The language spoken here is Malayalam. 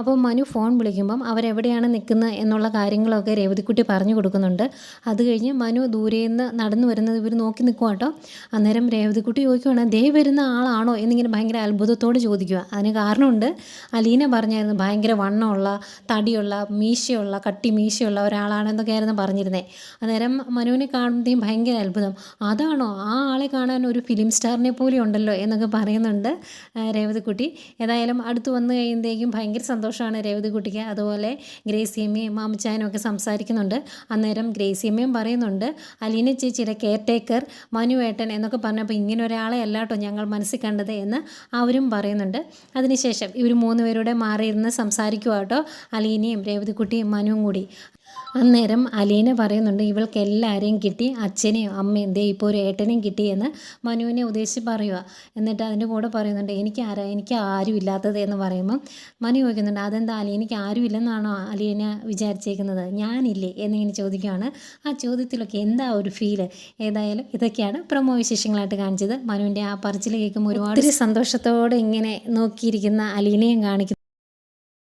അപ്പോൾ മനു ഫോൺ വിളിക്കുമ്പം അവരെവിടെയാണ് നിൽക്കുന്നത് എന്നുള്ള കാര്യങ്ങളൊക്കെ രേവതിക്കുട്ടി പറഞ്ഞു കൊടുക്കുന്നുണ്ട്. അത് കഴിഞ്ഞ് മനു ദൂരെ നിന്ന് നടന്നു വരുന്നത് ഇവർ നോക്കി നിൽക്കുക കേട്ടോ അന്നേരം രേവതിക്കുട്ടി ചോദിക്കുവാണ് ദേ വരുന്ന ആളാണോ എന്നിങ്ങനെ ഭയങ്കര അത്ഭുതത്തോട് ചോദിക്കുക അതിന് കാരണമുണ്ട്. അലീന പറഞ്ഞായിരുന്നു ഭയങ്കര വണ്ണമുള്ള തടിയുള്ള മീശയുള്ള കട്ടി മീശയുള്ള ഒരാളാണെന്നൊക്കെയായിരുന്നു പറഞ്ഞിരുന്നത് അന്നേരം മനുവിനെ കാണുമ്പോഴത്തേക്കും ഭയങ്കര അത്ഭുതം. അതാണോ ആ ആളെ കാണാൻ ഒരു ഫിലിം സ്റ്റാറിനെ പോലെ ഉണ്ടല്ലോ എന്നൊക്കെ പറയുന്നുണ്ട് രേവതിക്കുട്ടി. ഏതായാലും അടുത്ത് വന്നു കഴിയുമ്പോഴത്തേക്കും ഭയങ്കര സന്തോഷമാണ് രേവതികുട്ടിക്ക് അതുപോലെ ഗ്രേസിയമ്മയും മാമച്ചാനും ഒക്കെ സംസാരിക്കുന്നുണ്ട്. അന്നേരം ഗ്രേസിയമ്മയും പറയുന്നുണ്ട് അലീന ചേച്ചിയുടെ കെയർ ടേക്കർ മനുവേട്ടൻ എന്നൊക്കെ പറഞ്ഞപ്പോൾ ഇങ്ങനെ ഒരാളെ അല്ലാട്ടോ ഞങ്ങൾ മനസ്സിൽ കണ്ടത് എന്ന് അവരും പറയുന്നുണ്ട്. അതിനുശേഷം ഇവർ മൂന്ന് പേരുടെ മാറിയിരുന്ന് സംസാരിക്കുക കേട്ടോ അലീനയും രേവതികുട്ടിയും മനുവും കൂടി. അന്നേരം അലീന പറയുന്നുണ്ട് ഇവൾക്ക് എല്ലാവരെയും കിട്ടി അച്ഛനെയും അമ്മയും. ദേ ഇപ്പോൾ ഒരു ഏട്ടനെയും കിട്ടി എന്ന് മനുവിനെ ഉദ്ദേശിച്ച് പറയുക എന്നിട്ട് അതിന്റെ കൂടെ പറയുന്നുണ്ട് എനിക്ക് ആരാ? എനിക്ക് ആരും ഇല്ലാത്തത് എന്ന് പറയുമ്പോൾ മനു ചോദിക്കുന്നുണ്ട് അതെന്താ അലീനയ്ക്ക് ആരും ഇല്ലെന്നാണോ അലീന വിചാരിച്ചേക്കുന്നത്? ഞാനില്ലേ? എന്നിങ്ങനെ ചോദിക്കുകയാണ് ആ ചോദ്യത്തിലൊക്കെ എന്താ ഒരു ഫീൽ ഏതായാലും ഇതൊക്കെയാണ് പ്രമോ വിശേഷങ്ങളായിട്ട് കാണിച്ചത്. മനുവിന്റെ ആ പറച്ചിൽ കേൾക്കുമ്പോൾ ഒരുപാട് സന്തോഷത്തോടെ ഇങ്ങനെ നോക്കിയിരിക്കുന്ന അലീനയും കാണിക്കുന്നു.